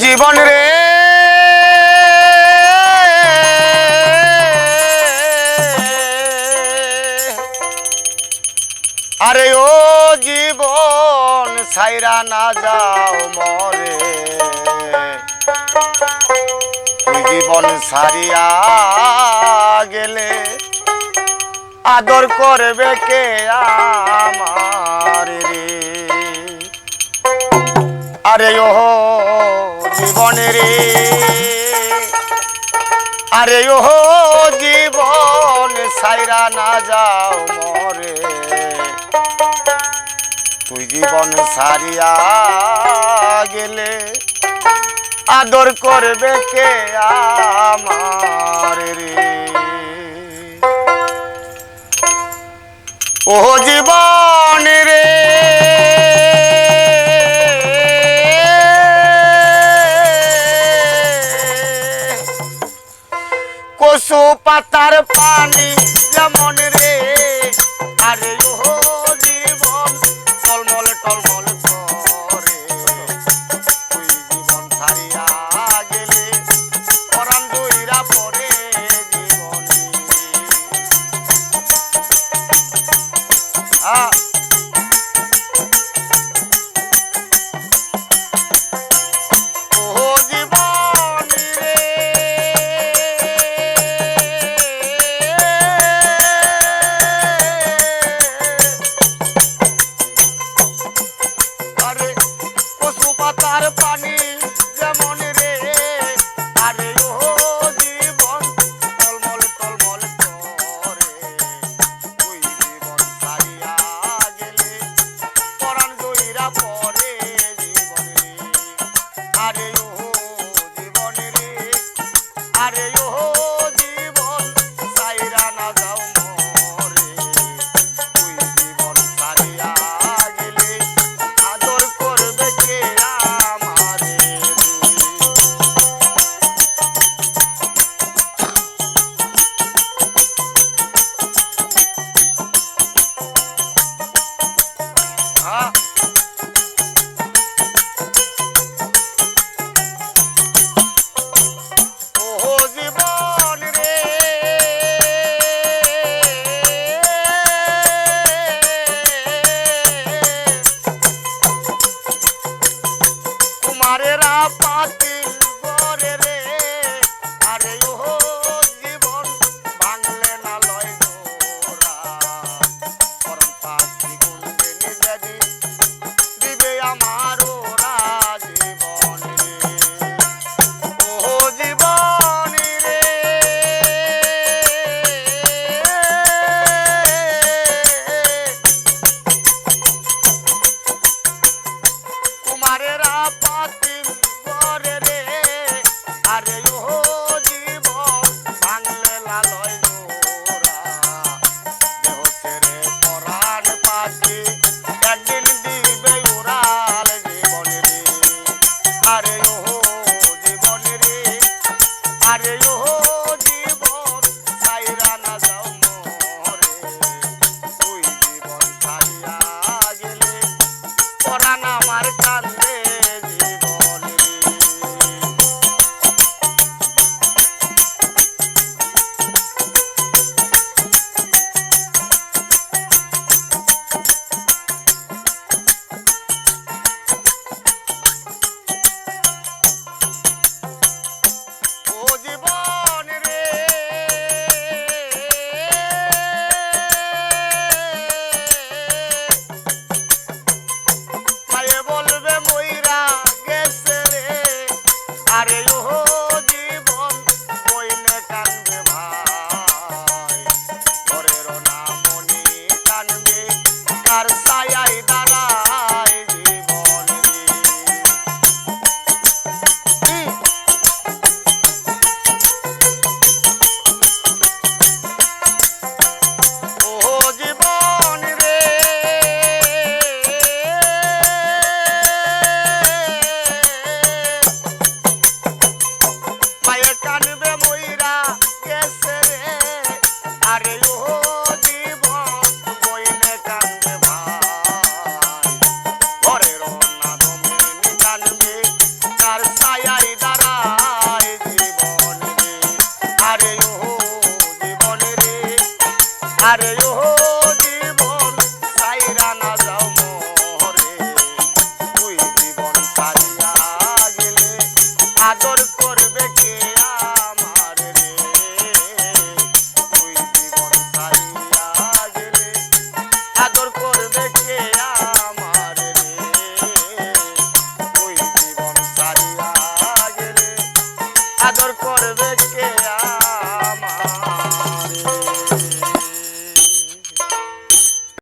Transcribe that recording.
জীবন রে! আরে ও জীবন সাইরা না যাও মরে। জীবন সারিয়া গেলে আদর করবে কে আমার রে? আরে ওহ জীবন রে। আরে ওহ জীবন সাইরা না যাও মরে। তুই জীবন সারিয়া গেলে আদর করবে কে আমার? பாட are you holding?